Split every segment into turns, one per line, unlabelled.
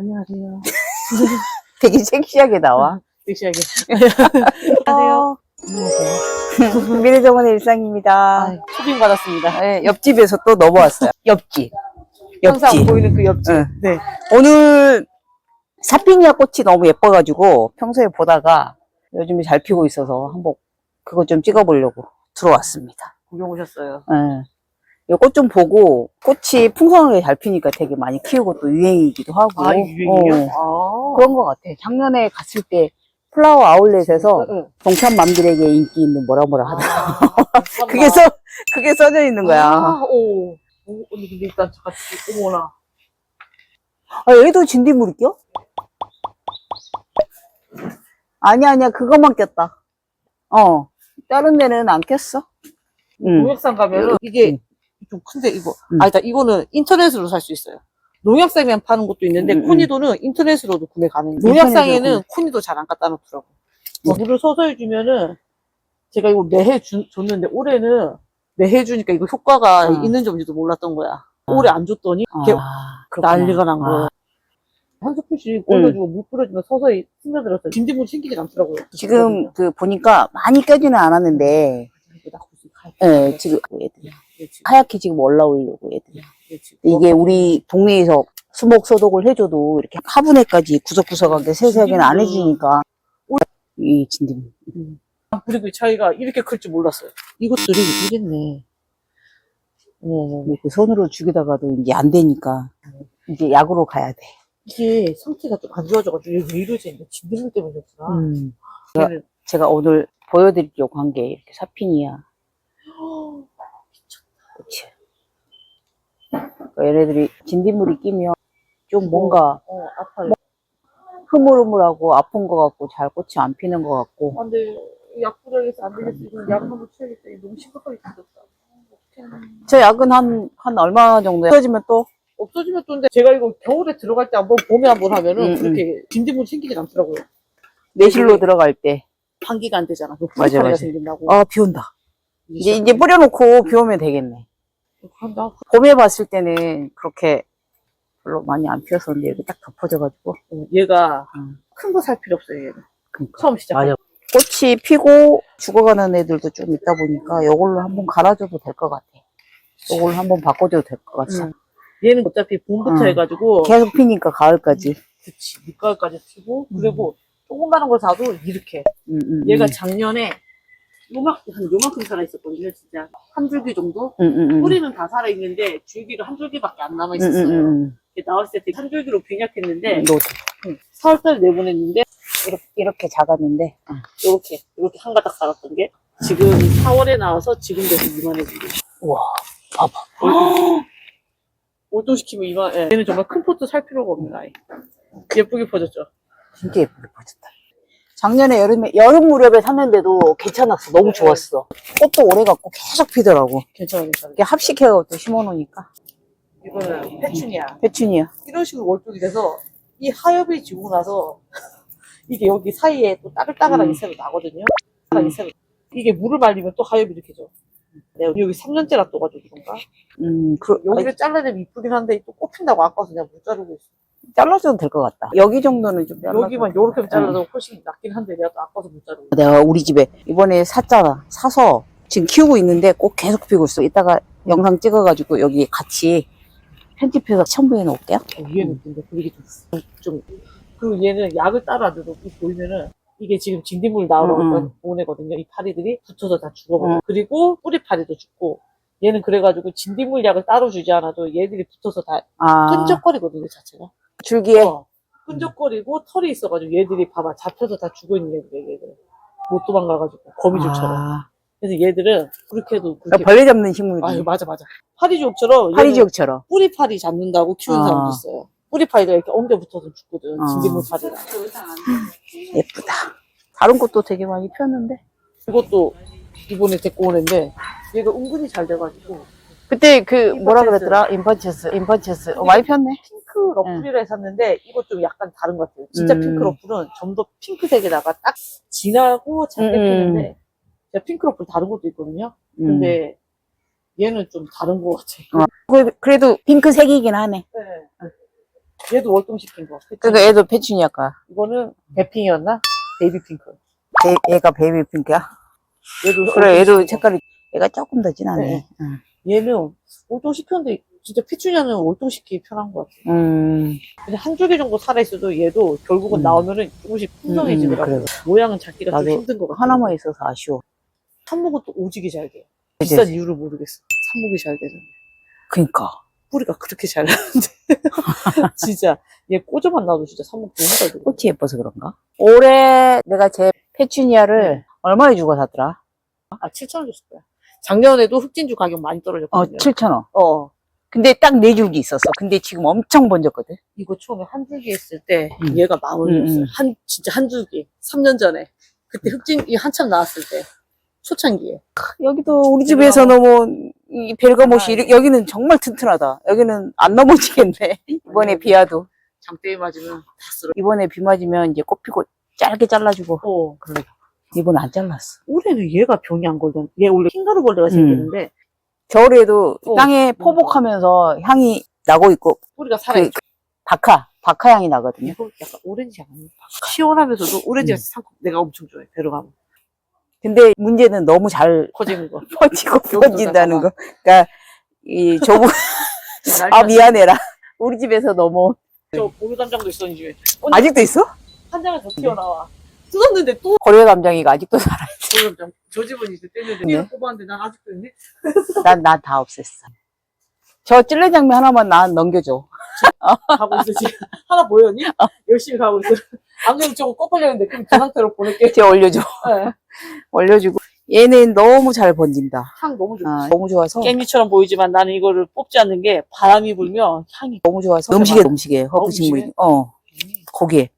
안녕하세요.
되게 섹시하게 나와.
섹시하게. 안녕하세요.
안녕하세요. 미래정원의 일상입니다.
아, 초빙 받았습니다.
네, 옆집에서 또 넘어왔어요. 옆집.
항상
옆집.
보이는 그 옆집.
응.
네.
오늘 사피니아 꽃이 너무 예뻐가지고 평소에 보다가 요즘에 잘 피고 있어서 한번 그거 좀 찍어보려고 들어왔습니다.
구경 오셨어요.
이꽃좀 보고 꽃이 풍성하게 잘 피니까 되게 많이 키우고 또 유행이기도 하고
아, 유행이요?
어,
아.
그런 것 같아. 작년에 갔을 때 플라워 아울렛에서
응.
동참맘들에게 인기 있는 뭐라 뭐라 하더라.
아,
그게 써 그게 써져 있는 거야.
아, 오. 오, 근데 일단 잠깐 어머나.
아, 얘도 진딧물이 껴? 아니야, 아니야, 그것만 꼈다. 어, 다른 데는 안 꼈어. 응.
농협상 가면 은 이게
응.
좀 큰데 이거.
응.
아, 일단 이거는 인터넷으로 살 수 있어요. 농협상에만 파는 것도 있는데
응, 응.
코니도는 인터넷으로도 구매 가능. 농협상에는
구매.
코니도 잘 안 갖다 놓더라고.
응.
물을 서서히 주면은 제가 이거 매해 주- 줬는데 올해는 매해 주니까 이거 효과가
응.
있는지 없는지도 몰랐던 거야. 올해 안 줬더니
아.
난리가 난 거예요.
아,
한 스푼씩 꽂아주고 물 뿌려주면 서서히 스며들어서 진딧물 생기질 않더라고요.
지금 그 보니까 많이 껴지는 않았는데,
가-
예, 지금 애들이
얘 지금
하얗게 지금 올라오려고 애들이. 이게 우리 동네에서 수목 소독을 해줘도 이렇게 화분에까지 구석구석하게 세세하게는 안 해주니까 이 진딧물.
아, 그리고 이 차이가 이렇게 클 줄 몰랐어요. 이것들이 이랬네. 어머,
이렇게 손으로 죽이다가도 이제 안 되니까 이제 약으로 가야 돼.
이게 상태가 좀 안 좋아져가지고 왜 이러지? 진딧물 때문이었구나.
음.
걔는
제가 오늘 보여드리려고 한 게 이렇게 사피니아. 그치. 그러니까 얘네들이 진딧물이 끼면 좀 뭔가
어, 아파요.
흐물흐물하고 아픈 것 같고 잘 꽃이 안 피는 것 같고.
아, 근데 약 뿌려야겠어. 안 되겠어. 이거 약 한번 쳐야겠다. 이거 너무 심각하게 생겼다.
저 약은 한, 한 얼마 정도 떨어지면 또
없어지면 또 근데 제가 이거 겨울에 들어갈 때 한번 봄에 한번 하면은
음,
그렇게 진딧물 생기진 않더라고요.
내실로 들어갈 때.
환기가 안 되잖아. 그
맞아, 맞아.
생긴다고.
아, 비 온다. 이제, 이제 뿌려놓고 비 오면 되겠네.
한다.
봄에 봤을 때는 그렇게 별로 많이 안 피었었는데 여기 딱 덮어져가지고.
어, 얘가
음.
큰거 살 필요 없어요. 얘는.
그러니까.
처음 시작.
맞아. 꽃이 피고 죽어가는 애들도 좀 있다 보니까 이걸로 한번 갈아줘도 될 것 같아. 이걸로 한번 바꿔줘도 될 것 같아.
음. 얘는 어차피 봄부터
음.
해가지고
계속 피니까 가을까지.
그치 밑가을까지 피고 그리고 조그마한 걸 사도 이렇게
음, 음,
얘가
음.
작년에 요만 한 요만큼 살아 있었거든요 진짜 한 줄기 정도
음, 음, 음.
뿌리는 다 살아 있는데 줄기가 한 줄기밖에 안 남아
음,
있었어요.
음, 음,
나왔을 때 한 줄기로 빈약했는데
음. 노-
4월달 내보냈는데
이렇게, 이렇게 작았는데.
이렇게 이렇게 한 가닥 살았던 게 지금 4월에 나와서 지금 돼서 이만해지고
우와, 봐봐.
올동시키면 이만 예. 얘는 정말 큰 포트 살 필요가 없는 아이 예쁘게 퍼졌죠
진짜 예쁘게 퍼졌다. 작년에 여름에, 여름 무렵에 샀는데도 괜찮았어. 너무
네.
좋았어. 꽃도 오래 갖고 계속 피더라고.
괜찮아 괜찮아
이게 합식해갖고 또 심어놓으니까.
이거는 페추니아
페추니아.
이런 식으로 월쪽이 돼서 이 하엽이 지고 나서 이게 여기 사이에 또 따글따글하게
음.
새로 나거든요. 따글하게 새로. 이게 물을 말리면 또 하엽이 이렇게 져. 내가 여기 3년째라 떠가지고 그런가?
음, 그,
여기를 잘라내면 이쁘긴 한데 또 꼽힌다고 아까워서 그냥 못 자르고 있어.
잘라줘도 될 것 같다. 여기 정도는 좀 잘라줘.
여기만 요렇게 잘라도 훨씬 낫긴 한데 내가 또 아까워서 못 자르고.
내가 우리 집에 이번에 샀잖아. 사서 지금 키우고 있는데 꼭 계속 피고 있어. 이따가 영상 찍어가지고 여기 같이 편집해서 첨부해 놓을게요.
어, 얘는 근데 그게 좀, 좀, 그리고 얘는 약을 따로 안 줘도 이 보이면은 이게 지금 진딧물 나오러
음,
음, 보내거든요. 이 파리들이 붙어서 다 죽어버려.
음.
그리고 뿌리 파리도 죽고 얘는 그래가지고 진딧물 약을 따로 주지 않아도 얘들이 붙어서 다
아,
끈적거리거든요, 자체가.
줄기에.
어, 끈적거리고 털이 있어가지고 얘들이 봐봐 잡혀서 다 죽어 있는 애들 얘들. 못 도망가가지고 거미줄처럼.
아,
그래서 얘들은 그렇게 해도
그러니까
그렇게
벌레 잡는 식물이.
아 맞아 맞아. 파리지옥처럼 얘는
파리지옥처럼.
뿌리파리 잡는다고 키우는
아.
사람도 있어요. 뿌리파리가 이렇게 엉겨 붙어서 죽거든.
아.
진딧물 파리가.
예쁘다. 다른 꽃도 되게 많이 피었는데.
이것도 이번에 데리고 온 애인데 얘가 은근히 잘 돼가지고
그때 그 뭐라
임펀체스.
그랬더라? 임펀체스. 임펀체스. 어, 많이 폈네.
핑크 러플이라 샀는데 이거 좀 약간 다른 것 같아요. 진짜
음.
핑크 러플은 좀 더 핑크색에다가 딱 진하고 작게
음.
피는데 제가 핑크 러플 다른 것도 있거든요.
음.
근데 얘는 좀 다른 것 같아요.
어. 그래도- 그래도 핑크색이긴 하네.
네. 얘도 월동 시킨 거.
그러니까 애도 페추니아가.
이거는 대핑이었나? 베이비 핑크.
얘, 얘가 베이비 핑크야?
얘도
그래, 얘도
거.
색깔이, 얘가 조금 더 진하네.
네.
응.
얘는 월동 시켰는데 진짜 피추냐는 월동시키기 편한 것 같아.
음,
근데 한 줄기 정도 살아있어도 얘도 결국은
음.
나오면은 조금씩 풍성해지더라고.
음,
요 모양은 잡기가 좀
나도
힘든 것 같아.
하나만 있어서 아쉬워.
산목은 또 오지게 잘 돼.
이제-
비싼 이유를 모르겠어. 산목이 잘 되는데.
그니까.
뿌리가 그렇게 잘 나는데. 진짜. 얘 꽂아만 놔도 진짜 너무 잘 돼.
꽃이 예뻐서 그런가? 올해 내가 제 페추니아를
네.
얼마에 주고 샀더라?
아, 7,000원 줬을 거야. 작년에도 흑진주 가격 많이
어,
떨어졌거든요.
7,000원.
어.
근데 딱 네 줄기 있었어. 근데 지금 엄청 번졌거든.
이거 처음에 한 줄기 했을 때
음.
얘가 만 원이었어요.
음, 음.
한 진짜 한 줄기. 3년 전에. 그때 흑진이 한참 나왔을 때. 초창기에.
여기도 우리 집에서 너무 이 벨가못이 이렇게- 여기는 정말 튼튼하다. 여기는 안 넘어지겠네. 이번에 비 와도
장대에 맞으면 다 쓸어.
이번에 비 맞으면 이제 꽃 피고 짧게 잘라주고
어.
그래. 이번에 안 잘랐어.
올해는 얘가 병이 안 걸렸. 얘 원래 흰가루 벌레가
음.
생기는데
겨울에도
어.
땅에 포복하면서 향이 나고 있고
뿌리가 살아있죠.
그 박하 박하 향이 나거든요.
이거 약간 오렌지 아니야? 시원하면서도 오렌지가
음.
상큼 내가 엄청 좋아해. 배로 가면
근데 문제는 너무 잘
커지는 거.
퍼지고 퍼진다는 거. 그러니까 이 조부 아 미안해라. 우리 집에서 너무
저 보유 단장도 있어 이 집에.
아직도 있어?
한 장은 더 튀어나와. 뜯었는데 또
고려 담장이가 아직도 살아.
보유단장. 저 집은 이제 뗐는데
네.
네. 뽑았는데 난 아직도 있네.
난 나 다 없앴어. 저 찔레 장미 하나만 나 넘겨줘.
가고 있어 지금. 하나 보였니? 열심히 가고 있어. 안 그래도 저거 꺾어졌는데 그럼 그 상태로 보낼게.
제 올려줘.
네.
올려주고. 얘는 너무 잘 번진다.
향 너무 좋아.
아, 너무 좋아서.
깻잎처럼 보이지만 나는 이거를 뽑지 않는 게 바람이 불면 향이
너무 좋아서. 음식에. 음식에 허브
어?
어. 고기에.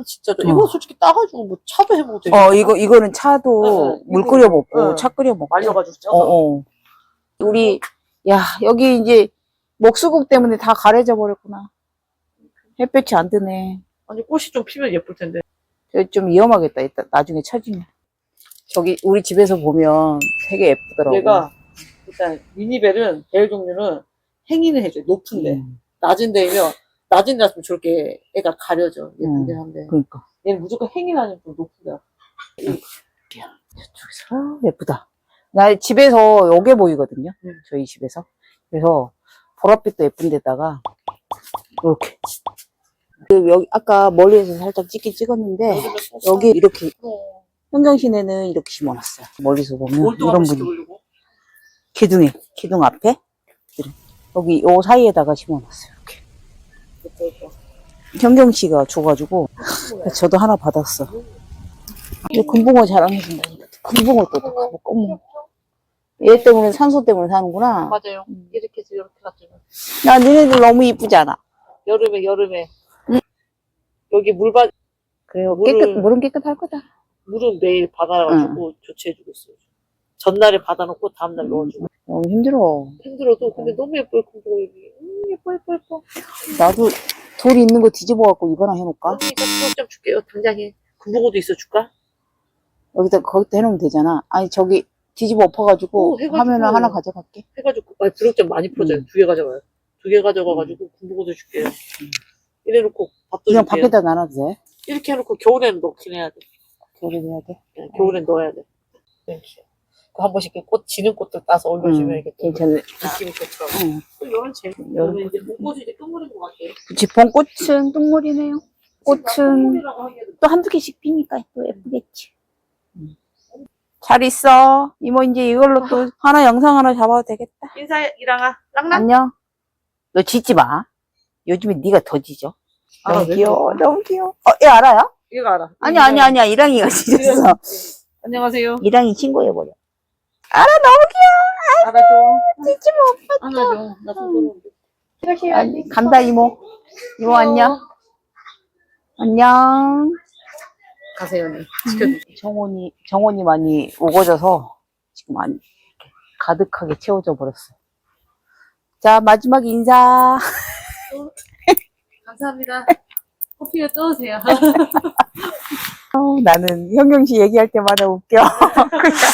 향 진짜 좋아.
어.
이거 솔직히 따가지고 뭐 차도 해먹어도 되겠다.
어, 이거, 이거는 차도
네,
물
이거-
끓여 먹고,
네.
차 끓여 먹고.
말려가지고 쪄서.
어, 어. 우리, 야, 여기 이제 목수국 때문에 다 가려져 버렸구나. 햇볕이 안 드네.
아니 꽃이 좀 피면 예쁠 텐데.
저좀 위험하겠다. 이따 나중에 쳐지면. 저기 우리 집에서 보면 되게 예쁘더라고.
얘가 일단 미니벨은 벨 종류는 행인을 해줘요. 높은데
음,
낮은 데면 낮은 데 놨으면 저렇게 애가 가려져 예쁘긴 한데
그러니까.
얘는 무조건 아니면 좀 높은 데.
저쪽에서. 아, 예쁘다. 나 집에서 요게 보이거든요.
음.
저희 집에서. 그래서 보랏빛도 예쁜 데다가 이렇게. 그 여기 아까 멀리에서 살짝 찍긴 찍었는데 여기 이렇게 현경 시내는 이렇게 심어놨어요. 멀리서 보면 이런 분이. 기둥에 기둥 앞에. 여기 요 사이에다가 심어놨어요. 이렇게. 현경 씨가 줘가지고 저도 하나 받았어. 이 금붕어 자랑해준다. 금붕어 또 어머. 얘 때문에 산소 때문에 사는구나.
맞아요.
음.
이렇게 해서 이렇게 놔두면
나 니네들 너무 이쁘지 않아?
여름에 여름에
응.
여기 물받
그래요.
물을-
깨끗 물은 깨끗할 거다.
물은 매일 받아가지고 조치해주고 있어요. 전날에 받아놓고 다음날
음.
넣어주고
너무 힘들어.
힘들어도 근데 너무 예뻐요. 금붕어 여기. 음, 예뻐 예뻐 예뻐.
나도 돌 있는 거 뒤집어 갖고 이거나 해놓을까?
언니 이거 수업 좀 줄게요. 당장에 금붕어도 있어 줄까?
여기다 거기다 해놓으면 되잖아. 아니 저기 뒤집어 엎어가지고
오, 해가지고.
하면은 하나 가져갈게.
해가지고 아니 부력점 많이 풀어져요.
음.
두개 가져가요. 두 개 가져가가지고 금붕어도 줄게요. 이래놓고 밥도
그냥
줄게요.
밖에다 놔놔도 돼.
이렇게 해놓고 겨울에는 넣긴 해야 돼.
겨울에 해야 돼.
네, 겨울엔 넣어야 돼. 이렇게. 그한 번씩 이렇게 꽃 지는 꽃도 따서 올려주면
응,
이게 또
괜찮네.
느낌이 좋더라고.
응.
또 이런 재미.
여름.
저는 이제 봄꽃이 이제 끝물인 것 같아요.
그치, 봄꽃은 똥물이네요. 꽃은
끝물이라고 하기에도
또 한두 개씩 피니까 또 예쁘겠지. 잘 있어. 이모 이제 이걸로 또 하나 영상 하나 잡아도 되겠다.
인사해 이랑아. 랑랑.
안녕. 너 짖지 마. 요즘에 네가 더 짖어.
아,
너무
왜
귀여워. 너무 귀여워. 어, 얘 알아요?
이거 알아.
아니, 아니, 아니야. 이랑이가 짖었어.
안녕하세요.
이랑이 친구해버려.
알아줘.
짖지 마.
안아줘. 나 부끄러운데.
아니, 간다, 이모. 이모 안녕. 안녕.
가세요, 언니. 지켜줄게.
정원이, 정원이 많이 우거져서 지금 안, 이렇게 가득하게 채워져 버렸어 요. 자, 마지막 인사.
감사합니다. 커피가 떠오세요.
어, 나는 현경 씨 얘기할 때마다 웃겨. 그냥